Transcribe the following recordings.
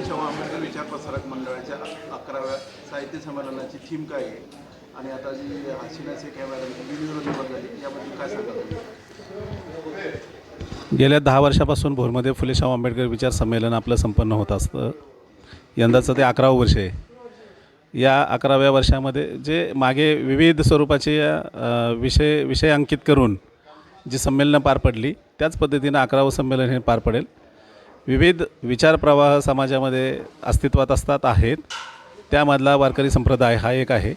फुले शाहू आंबेडकर विचार प्रसारक मंडळाच्या अकराव्या साहित्य संमेलनाची थीम काय आहे? आणि आता जी हसीना शेख या मॅडमची झाली. याबद्दल काय सांगा गेल्या दहा वर्षापासून भोरमध्ये फुले शाहू आंबेडकर विचार संमेलन आपलं संपन्न होत असतं. यंदाचं ते अकरावं वर्ष आहे. या अकराव्या वर्षामध्ये जे मागे विविध स्वरूपाचे विषय विषय अंकित करून जी संमेलनं पार पडली त्याच पद्धतीनं अकरावं संमेलन हे पार पडेल. विविध विचारप्रवाह समाजामध्ये अस्तित्वात असतात आहेत. त्यामधला वारकरी संप्रदाय हा एक आहे.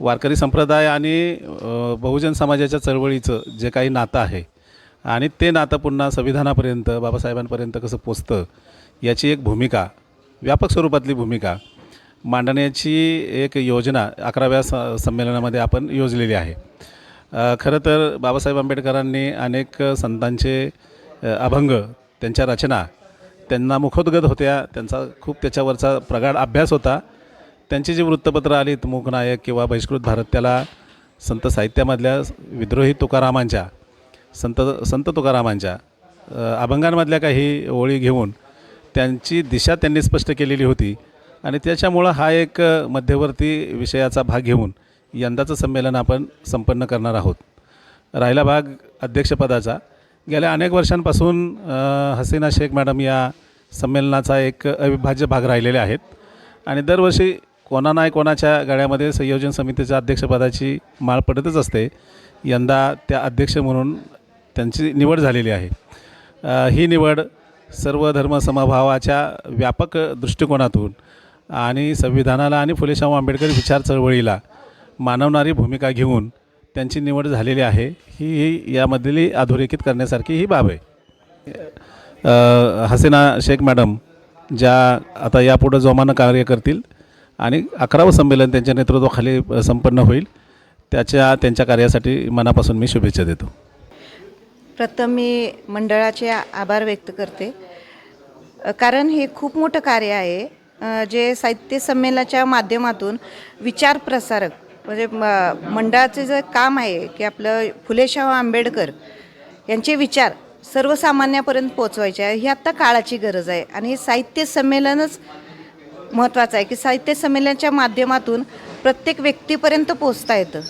वारकरी संप्रदाय आणि बहुजन समाजाच्या चळवळीचं जे काही नातं आहे आणि ते नातं पुन्हा संविधानापर्यंत बाबासाहेबांपर्यंत कसं पोचतं याची एक भूमिका व्यापक स्वरूपातली भूमिका मांडण्याची एक योजना अकराव्या स संमेलनामध्ये आपण योजलेली आहे. खरं तर बाबासाहेब आंबेडकरांनी अनेक संतांचे अभंग त्यांच्या रचना त्यांना मुखोद्गत होत्या त्यांचा खूप त्याच्यावरचा प्रगाढ अभ्यास होता. त्यांची जी वृत्तपत्रं आलीत मूकनायक किंवा बहिष्कृत भारत त्याला संत साहित्यामधल्या विद्रोही तुकारामांच्या संत संत तुकारामांच्या अभंगांमधल्या काही ओळी घेऊन त्यांची दिशा त्यांनी स्पष्ट केलेली होती. आणि त्याच्यामुळं हा एक मध्यवर्ती विषयाचा भाग घेऊन यंदाचं संमेलन आपण संपन्न करणार आहोत. राहिला भाग अध्यक्षपदाचा. गेल्या अनेक वर्षांपासून हसीना शेख मॅडम या संमेलनाचा एक अविभाज्य भाग राहिलेले आहेत. आणि दरवर्षी कोणा नाही कोणाच्या गळ्यामध्ये संयोजन समितीच्या अध्यक्षपदाची माळ पडतच असते. यंदा त्या अध्यक्ष म्हणून त्यांची निवड झालेली आहे. ही निवड सर्व धर्म समभावाच्या व्यापक दृष्टिकोनातून आणि संविधानाला आणि फुले शाहू आंबेडकर विचार चळवळीला मानवणारी भूमिका घेऊन त्यांची निवड झालेली आहे. ही यामधली अधोरेखित करण्यासारखी ही बाब आहे. हसीना शेख मॅडम ज्या आता यापुढं जोमानं कार्य करतील आणि अकरावं संमेलन त्यांच्या नेतृत्वाखाली संपन्न होईल. त्याच्या त्यांच्या कार्यासाठी मनापासून मी शुभेच्छा देतो. प्रथम मी मंडळाचे आभार व्यक्त करते. कारण हे खूप मोठं कार्य आहे. जे साहित्य संमेलनाच्या माध्यमातून विचार प्रसारक म्हणजे म- मंडळाचं जे काम आहे की आपलं फुले शाहू आंबेडकर यांचे विचार सर्वसामान्यापर्यंत पोचवायचे आहे. ही आत्ता काळाची गरज आहे. आणि हे साहित्य संमेलनच महत्त्वाचं आहे की साहित्य संमेलनाच्या माध्यमातून प्रत्येक व्यक्तीपर्यंत पोचता येतं.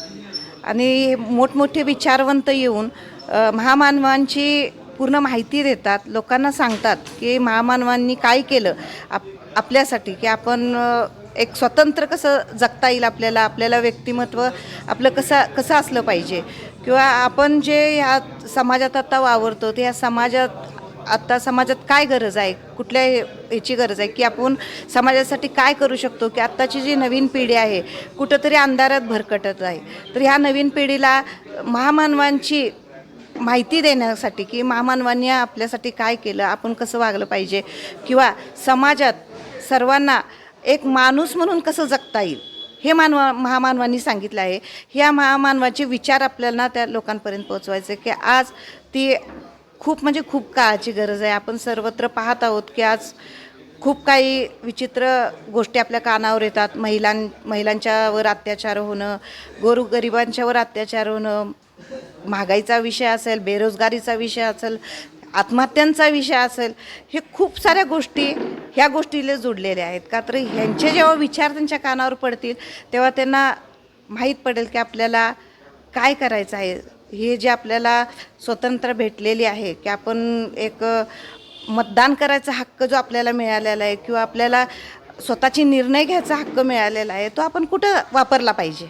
आणि मोठमोठे विचारवंत येऊन महामानवांची पूर्ण माहिती देतात. लोकांना सांगतात की महामानवांनी काय केलं आप आपल्यासाठी की आपण एक स्वतंत्र कसं जगता येईल आपल्याला आपल्याला व्यक्तिमत्व आपलं कसं कसं असलं पाहिजे. किंवा आपण जे ह्या समाजात आता वावरतो ते ह्या समाजात आता समाजात काय गरज आहे? कुठल्या याची गरज आहे? की आपण समाजासाठी काय करू शकतो? की आत्ताची जी नवीन पिढी आहे कुठंतरी अंधारात भरकटत आहे. तर ह्या नवीन पिढीला महामानवांची माहिती देण्यासाठी की महामानवांनी आपल्यासाठी काय केलं आपण कसं वागलं पाहिजे? किंवा समाजात सर्वांना एक माणूस म्हणून कसं जगता येईल? हे मानवा महामानवांनी सांगितलं आहे. ह्या महामानवाचे विचार आपल्याला त्या लोकांपर्यंत पोहोचवायचे की आज ती खूप म्हणजे खूप काळाची गरज आहे. आपण सर्वत्र पाहत आहोत की आज खूप काही विचित्र गोष्टी आपल्या कानावर येतात. महिलां महिलांच्यावर अत्याचार होणं गोरगरिबांच्यावर अत्याचार होणं महागाईचा विषय असेल बेरोजगारीचा विषय असेल आत्महत्यांचा विषय असेल हे खूप साऱ्या गोष्टी ह्या गोष्टीला जोडलेल्या आहेत. का तर ह्यांचे जेव्हा विचार त्यांच्या कानावर पडतील तेव्हा त्यांना माहीत पडेल की आपल्याला काय करायचं आहे. हे जे आपल्याला स्वतंत्र भेटलेली आहे की आपण एक मतदान करायचा हक्क जो आपल्याला मिळालेला आहे किंवा आपल्याला स्वतःची निर्णय घ्यायचा हक्क मिळालेला आहे तो आपण कुठं वापरला पाहिजे?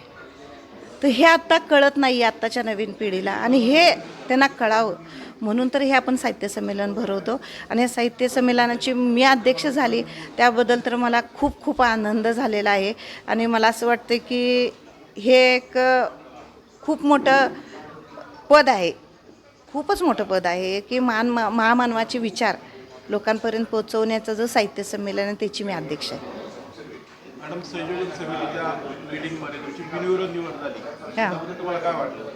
तर हे आत्ता कळत नाही आहे आत्ताच्या नवीन पिढीला. आणि हे त्यांना कळावं. म्हणून तर हे आपण साहित्य संमेलन भरवतो. आणि या साहित्य संमेलनाची मी अध्यक्ष झाली त्याबद्दल तर मला खूप खूप आनंद झालेला आहे. आणि मला असं वाटतं की हे एक खूप मोठं पद आहे. खूपच मोठं पद आहे की मान मा महामानवाचे विचार लोकांपर्यंत पोहोचवण्याचं जो साहित्य संमेलन आहे त्याची मी अध्यक्ष आहे. मॅडम संयोजन समितीच्या मीटिंगमध्ये तुमची बिनविरोध निवड झाली. त्याबद्दल तुम्हाला काय वाटलं?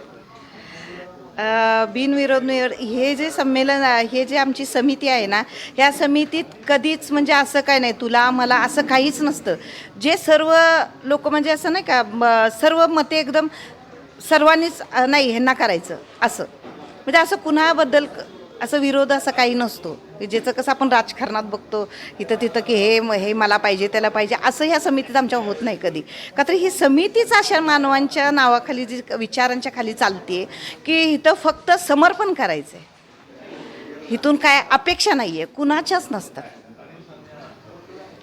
बिनविरोध हे जे संमेलन हे जे आमची समिती आहे ना ह्या समितीत कधीच म्हणजे असं काय नाही तुला मला असं काहीच नसतं. जे सर्व लोक म्हणजे असं नाही का सर्व मते एकदम सर्वांनीच नाही ह्यांना करायचं असं. म्हणजे असं कुणाबद्दल असं विरोध असं काही नसतो. की ज्याचं कसं आपण राजकारणात बघतो इथं तिथं की हे हे मला पाहिजे त्याला पाहिजे असं ह्या समितीत आमच्या होत नाही कधी. का तर ही समितीच अशा मानवांच्या नावाखाली जी विचारांच्या खाली चालते की इथं फक्त समर्पण करायचं आहे इथून काय अपेक्षा नाही आहे कुणाच्याच नसतात.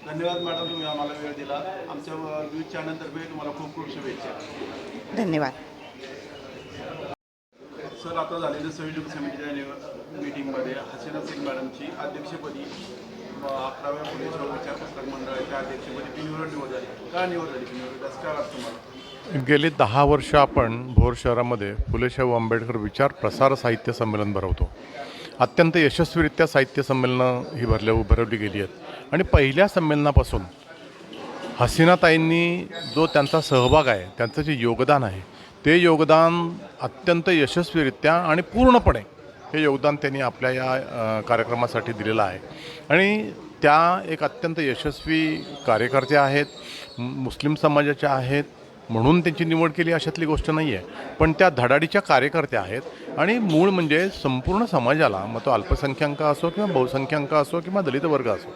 धन्यवाद मॅडम तुम्ही आम्हाला वेळ दिला. आमच्या न्यूज चॅनलतर्फे तुम्हाला खूप खूप शुभेच्छा. धन्यवाद. सर आता झालेल्या संयोजक समितीच्या निव- मीटिंगमध्ये हसीना सिंग मॅडमची अध्यक्षपदी अकराव्या पुण्याच्या विचार पुस्तक मंडळाच्या अध्यक्षपदी बिनविरोध निवड झाली. का निवड झाली बिनविरोध असं काय वाटतं मला गेली दहा वर्ष आपण भोर शहरामध्ये फुलेशाहू आंबेडकर विचार प्रसार साहित्य संमेलन भरवतो. अत्यंत यशस्वीरित्या साहित्य संमेलनं ही भरल्या भरवली गेली आहेत. आणि पहिल्या संमेलनापासून हसीनाताईंनी जो त्यांचा सहभाग आहे त्यांचं जे योगदान आहे ते योगदान अत्यंत यशस्वीरित्या आणि पूर्णपणे हे योगदान त्यांनी आपल्या या कार्यक्रमासाठी दिलेलं आहे. आणि त्या एक अत्यंत यशस्वी कार्यकर्त्या आहेत मुस्लिम समाजाच्या आहेत म्हणून त्यांची निवड केली अशातली गोष्ट नाही आहे पण त्या धडाडीच्या कार्यकर्त्या आहेत आणि मूळ म्हणजे संपूर्ण समाजाला मग तो अल्पसंख्याक असो किंवा बहुसंख्याक असो किंवा दलित वर्ग असो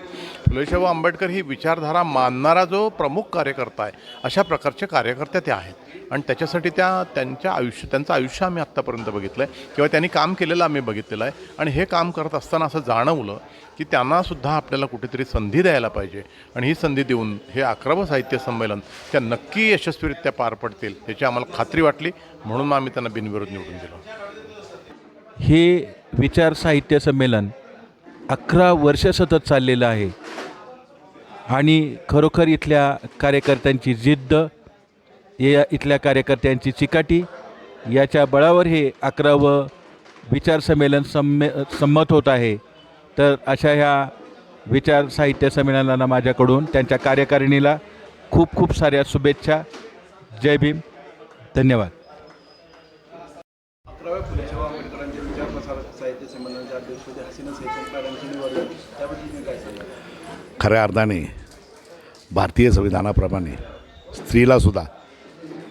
फुलेशाहू आंबेडकर ही विचारधारा मानणारा जो प्रमुख कार्यकर्ता आहे अशा प्रकारचे कार्यकर्त्या त्या आहेत. आणि त्याच्यासाठी त्या त्यांच्या आयुष्य त्यांचं आयुष्य आम्ही आत्तापर्यंत बघितलं आहे किंवा त्यांनी काम केलेलं आम्ही बघितलेलं आहे. आणि हे काम करत असताना असं जाणवलं की त्यांनासुद्धा आपल्याला कुठेतरी संधी द्यायला पाहिजे. आणि ही संधी देऊन हे अकरावं साहित्य संमेलन त्या नक्की यशस्वीरित्या पार पडतील याची आम्हाला खात्री वाटली. म्हणून आम्ही त्यांना बिनविरोध निवडून दिलं. हे विचार साहित्य संमेलन अकरा वर्ष सतत चाललेलं आहे. आणि खरोखर इथल्या कार्यकर्त्यांची जिद्द या इथल्या कार्यकर्त्यांची चिकाटी याच्या बळावर हे अकरावं विचार संमेलन सम्मे संमत होत आहे. तर अशा ह्या विचार साहित्य संमेलनाला माझ्याकडून त्यांच्या कार्यकारिणीला खूप खूप साऱ्या शुभेच्छा. जय भीम. धन्यवाद अकराव्या फुले शाहू आंबेडकरांच्या विचार प्रसार साहित्य संमेलनाच्या अध्यक्षपदी हसीना सिंग मॅडमची निवड झाली त्याबद्दल तुम्ही काय सांगाल खऱ्या अर्थाने भारतीय संविधानाप्रमाणे स्त्रीलासुद्धा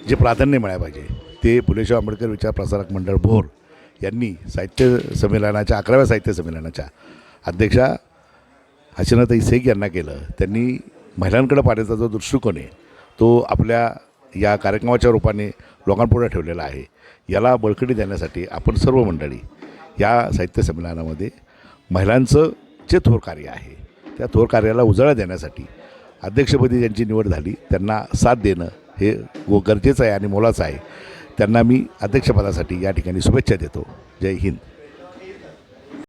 जे प्राधान्य मिळायला पाहिजे ते फुलेशाह आंबेडकर विचार प्रसारक मंडळ भोर यांनी साहित्य संमेलनाच्या अकराव्या साहित्य संमेलनाच्या अध्यक्षा हसीनाताई शेख यांना केलं. त्यांनी महिलांकडे पाहण्याचा जो दृष्टिकोन आहे तो आपल्या या कार्यक्रमाच्या रूपाने लोकांपुढे ठेवलेला आहे. याला बळकटी देण्यासाठी आपण सर्व मंडळी या साहित्य संमेलनामध्ये महिलांचं जे थोर कार्य आहे त्या थोर कार्याला उजाळा देण्यासाठी अध्यक्षपदी ज्यांची निवड झाली त्यांना साथ देणं हे व गरजेचं आहे आणि मोलाचं आहे. त्यांना मी अध्यक्षपदासाठी या ठिकाणी शुभेच्छा देतो. जय हिंद.